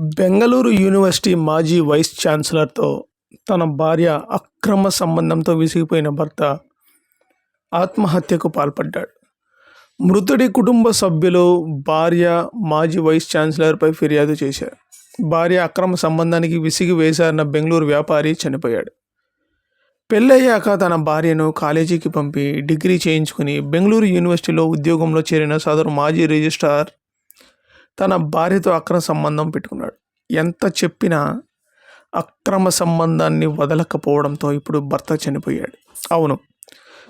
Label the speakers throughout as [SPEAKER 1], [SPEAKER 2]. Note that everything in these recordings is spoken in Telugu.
[SPEAKER 1] బెంగళూరు యూనివర్సిటీ మాజీ వైస్ ఛాన్సలర్తో తన భార్య అక్రమ సంబంధంతో విసిగిపోయిన భర్త ఆత్మహత్యకు పాల్పడ్డాడు. మృతుడి కుటుంబ సభ్యులు భార్య మాజీ వైస్ ఛాన్సలర్పై ఫిర్యాదు చేశారు. భార్య అక్రమ సంబంధానికి విసిగి వేశారన్న బెంగళూరు వ్యాపారి చనిపోయాడు. పెళ్ళయ్యాక తన భార్యను కాలేజీకి పంపి డిగ్రీ చేయించుకుని బెంగళూరు యూనివర్సిటీలో ఉద్యోగంలో చేరిన సదరు మాజీ రిజిస్ట్రార్ తన భార్యతో అక్రమ సంబంధం పెట్టుకున్నాడు. ఎంత చెప్పినా అక్రమ సంబంధాన్ని వదలకపోవడంతో ఇప్పుడు భర్త చనిపోయాడు. అవును.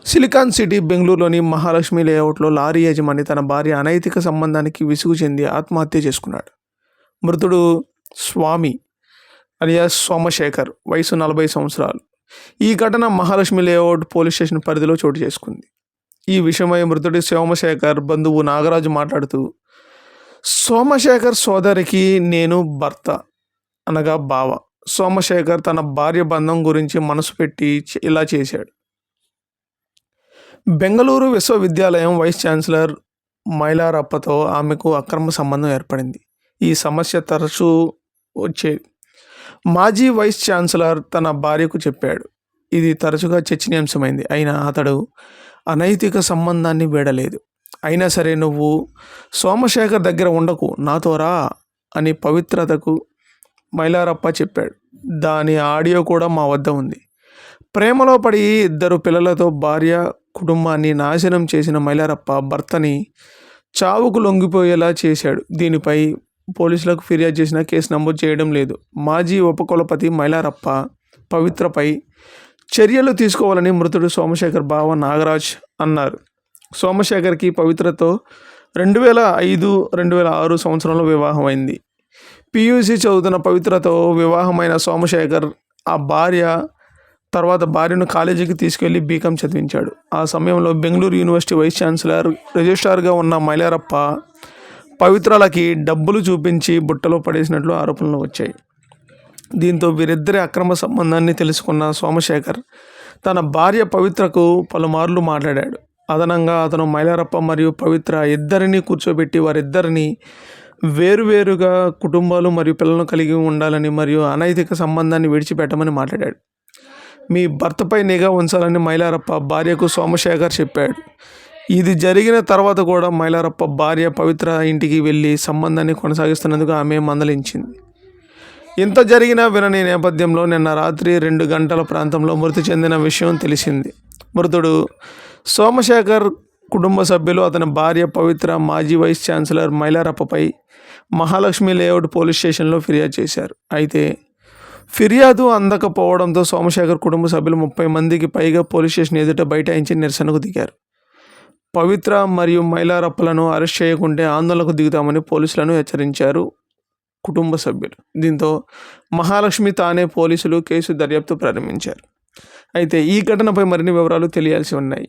[SPEAKER 1] సిలికాన్ సిటీ బెంగళూరులోని మహాలక్ష్మి లేఅవుట్లో లారీ యజమాని తన భార్య అనైతిక సంబంధానికి విసుగు చెంది ఆత్మహత్య చేసుకున్నాడు. మృతుడు స్వామి అలియాస్ సోమశేఖర్ వయసు నలభై సంవత్సరాలు. ఈ ఘటన మహాలక్ష్మి లేఅవుట్ పోలీస్ స్టేషన్ పరిధిలో చోటు చేసుకుంది. ఈ విషయమై మృతుడి సోమశేఖర్ బంధువు నాగరాజు మాట్లాడుతూ సోమశేఖర్ సోదరికి నేను భర్త అనగా బావ. సోమశేఖర్ తన భార్య బంధం గురించి మనసు పెట్టి ఇలా చేశాడు. బెంగళూరు విశ్వవిద్యాలయం వైస్ ఛాన్సలర్ మైలారప్పతో ఆమెకు అక్రమ సంబంధం ఏర్పడింది. ఈ సమస్య తరచూ వచ్చేది. మాజీ వైస్ ఛాన్సలర్ తన భార్యకు చెప్పాడు. ఇది తరచుగా చర్చనీయాంశమైంది. అయినా అతడు అనైతిక సంబంధాన్ని వీడలేదు. అయినా సరే నువ్వు సోమశేఖర్ దగ్గర ఉండకు నాతో రా అని పవిత్రతకు మైలారప్ప చెప్పాడు. దాని ఆడియో కూడా మా వద్ద ఉంది. ప్రేమలో పడి ఇద్దరు పిల్లలతో భార్య కుటుంబాన్ని నాశనం చేసిన మైలారప్ప భర్తని చావుకు లొంగిపోయేలా చేశాడు. దీనిపై పోలీసులకు ఫిర్యాదు చేసిన కేసు నమోదు చేయడం లేదు. మాజీ ఉపకులపతి మైలారప్ప పవిత్రపై చర్యలు తీసుకోవాలని మృతుడు సోమశేఖర్ బావ నాగరాజ్ అన్నారు. సోమశేఖర్కి పవిత్రతో రెండు వేల ఐదు రెండు వేల ఆరు సంవత్సరంలో వివాహమైంది. పియూసీ చదువుతున్న పవిత్రతో వివాహమైన సోమశేఖర్ ఆ భార్య తర్వాత భార్యను కాలేజీకి తీసుకెళ్ళి బీకాం చదివించాడు. ఆ సమయంలో బెంగళూరు యూనివర్సిటీ వైస్ ఛాన్సలర్ రిజిస్ట్రార్గా ఉన్న మైలారప్ప పవిత్రలకి డబ్బులు చూపించి బుట్టలో పడేసినట్లు ఆరోపణలు వచ్చాయి. దీంతో వీరిద్దరి అక్రమ సంబంధాన్ని తెలుసుకున్న సోమశేఖర్ తన భార్య పవిత్రకు పలుమార్లు మాట్లాడాడు. అదనంగా అతను మైలారప్ప మరియు పవిత్ర ఇద్దరిని కూర్చోబెట్టి వారిద్దరిని వేరువేరుగా కుటుంబాలు మరియు పిల్లలను కలిగి ఉండాలని మరియు అనైతిక సంబంధాన్ని విడిచిపెట్టమని మాట్లాడాడు. మీ భర్తపై నిఘా ఉంచాలని మైలారప్ప భార్యకు సోమశేఖర్ చెప్పాడు. ఇది జరిగిన తర్వాత కూడా మైలారప్ప భార్య పవిత్ర ఇంటికి వెళ్ళి సంబంధాన్ని కొనసాగిస్తున్నందుకు ఆమె మందలించింది. ఇంత జరిగినా వినని నేపథ్యంలో నిన్న రాత్రి రెండు గంటల ప్రాంతంలో మృతి చెందిన విషయం తెలిసింది. మృతుడు సోమశేఖర్ కుటుంబ సభ్యులు అతని భార్య పవిత్ర మాజీ వైస్ ఛాన్సలర్ మైలారప్పపై మహాలక్ష్మి లేఅవుట్ పోలీస్ స్టేషన్లో ఫిర్యాదు చేశారు. అయితే ఫిర్యాదు అందకపోవడంతో సోమశేఖర్ కుటుంబ సభ్యులు ముప్పై మందికి పైగా పోలీస్ స్టేషన్ ఎదుట బైఠాయించి నిరసనకు దిగారు. పవిత్ర మరియు మైలారప్పలను అరెస్ట్ చేయకుంటే ఆందోళనకు దిగుతామని పోలీసులను హెచ్చరించారు కుటుంబ సభ్యులు. దీంతో మహాలక్ష్మి తానే పోలీసులు కేసు దర్యాప్తు ప్రారంభించారు. అయితే ఈ ఘటనపై మరిన్ని వివరాలు తెలియాల్సి ఉన్నాయి.